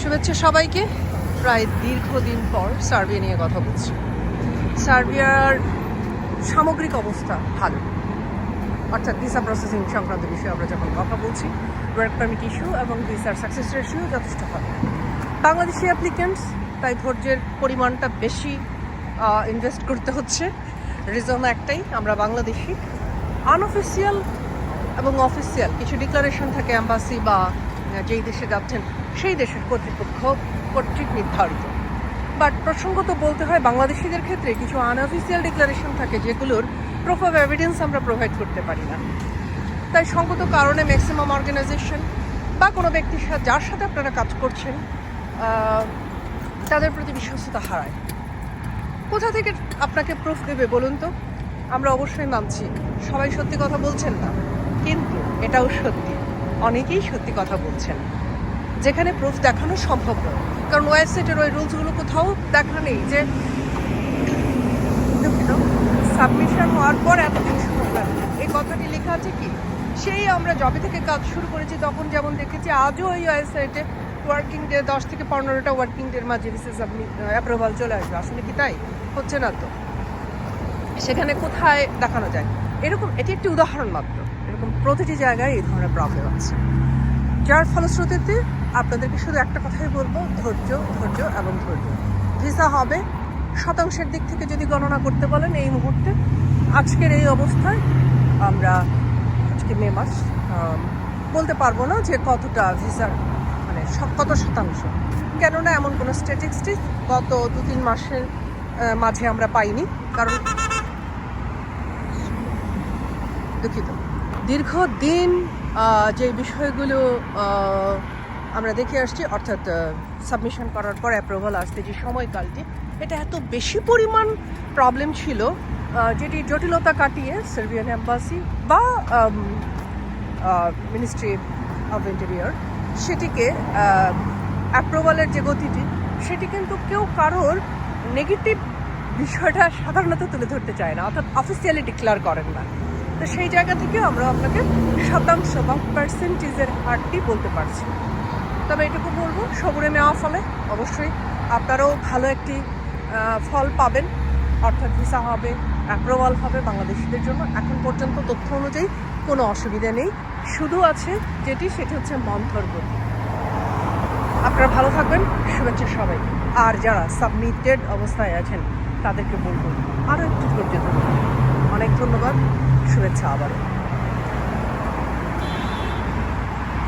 শুভেচ্ছা সবাইকে। প্রায় দীর্ঘদিন পর সার্বিয়া নিয়ে কথা বলছি। সার্বিয়ার সামগ্রিক অবস্থা ভালো। অর্থাৎ ভিসা প্রসেসিং সংক্রান্ত বিষয়ে আমরা যখন কথা বলছি ওয়ার্ক পারমিট ইস্যু এবং ভিসার সাকসেস রেশিও যথেষ্ট ভালো। বাংলাদেশি অ্যাপ্লিকেন্টস তাই ধৈর্যের পরিমাণটা বেশি ইনভেস্ট করতে হচ্ছে। রিজন একটাই, আমরা বাংলাদেশি। আনঅফিসিয়াল এবং অফিসিয়াল কিছু ডিক্লারেশন থাকে অ্যাম্বাসি বা যেই দেশে যাচ্ছেন, সেই দেশের কর্তৃপক্ষ কর্তৃক নির্ধারিত। বাট প্রসঙ্গত বলতে হয়, বাংলাদেশিদের ক্ষেত্রে কিছু আনঅফিসিয়াল ডিক্লারেশন থাকে, যেগুলোর প্রুফ অফ এভিডেন্স আমরা প্রোভাইড করতে পারি না। তাই সঙ্গত কারণে ম্যাক্সিমাম অর্গানাইজেশন বা কোনো ব্যক্তির সাথে যার সাথে আপনারা কাজ করছেন তাদের প্রতি বিশ্বস্ততা হারায়। কোথা থেকে আপনাকে প্রুফ দেবে বলুন তো? আমরা অবশ্যই মানছি, সবাই সত্যি কথা বলছেন না, কিন্তু এটাও সত্যি। অনেকেই সত্যি কথা বলছেন। যেখানে প্রুফ দেখানো সম্ভব নয়। কারণ ওয়েবসাইটের ওই রুলসগুলো কোথাও দেখা নেই যে সাবমিশন হওয়ার পর এতদিন লাগবে এই কথাটি লেখা আছে কি? সেই আমরা জবে থেকে কাজ শুরু করেছি, তখন যেমন দেখেছি, আজও ওই ওয়েবসাইটে ওয়ার্কিং ডে দশ থেকে পনেরোটা ওয়ার্কিং ডের মাঝে রিসে অ্যাপ্রুভাল চলে আসবে। আসলে কি তাই? হচ্ছে না তো। সেখানে কোথায় দেখানো যায়? এরকম, এটি একটি উদাহরণ মাত্র। এরকম প্রতিটি জায়গায় এই ধরনের প্রবলেম আছে। যার ফলশ্রুতিতে আপনাদেরকে শুধু একটা কথাই বলব, ধৈর্য ধৈর্য এবং ধৈর্য। ভিসা হবে, শতাংশের দিক থেকে যদি গণনা করতে বলেন এই মুহূর্তে। আজকের এই অবস্থায় আমরা, আজকে মে মাস বলতে পারব না যে কতটা ভিসার মানে কত শতাংশ। কেননা এমন কোনো স্ট্যাটিস্টিক্স গত দু তিন মাসের মাঝে আমরা পাইনি। কারণ দুঃখিত। দীর্ঘদিন যে বিষয়গুলো আমরা দেখে আসছি, অর্থাৎ সাবমিশন করার পর অ্যাপ্রুভাল আসতে যে সময়কালটি, এটা এত বেশি পরিমাণ প্রবলেম ছিল যেটি জটিলতা কাটিয়ে সার্বিয়ান অ্যাম্বাসি বা মিনিস্ট্রি অফ ইন্টেরিয়র সেটিকে অ্যাপ্রুভালের যে গতিটি, সেটি কিন্তু কেউ কারোর নেগেটিভ বিষয়টা সাধারণত তুলে ধরতে চায় না, অর্থাৎ অফিসিয়ালি ডিক্লেয়ার করেন না। তো সেই জায়গা থেকে আমরা আপনাকে শতাংশ বা পার্সেন্টেজের হারটি বলতে পারছি। তবে এটুকু বলব সবুরে নেওয়া ফলে অবশ্যই আপনারাও ভালো একটি ফল পাবেন। অর্থাৎ ভিসা হবে অ্যাপ্রুভাল হবে বাংলাদেশিদের জন্য। এখন পর্যন্ত তথ্য অনুযায়ী কোনো অসুবিধা নেই। শুধু আছে যেটি, সেটি হচ্ছে মন্থর গতি। আপনারা ভালো থাকবেন, শুভেচ্ছা সবাই আর যারা সাবমিটেড অবস্থায় আছেন, তাদেরকে বলব আরও একটু ধৈর্য ধরুন। অনেক শুভেচ্ছা আবারও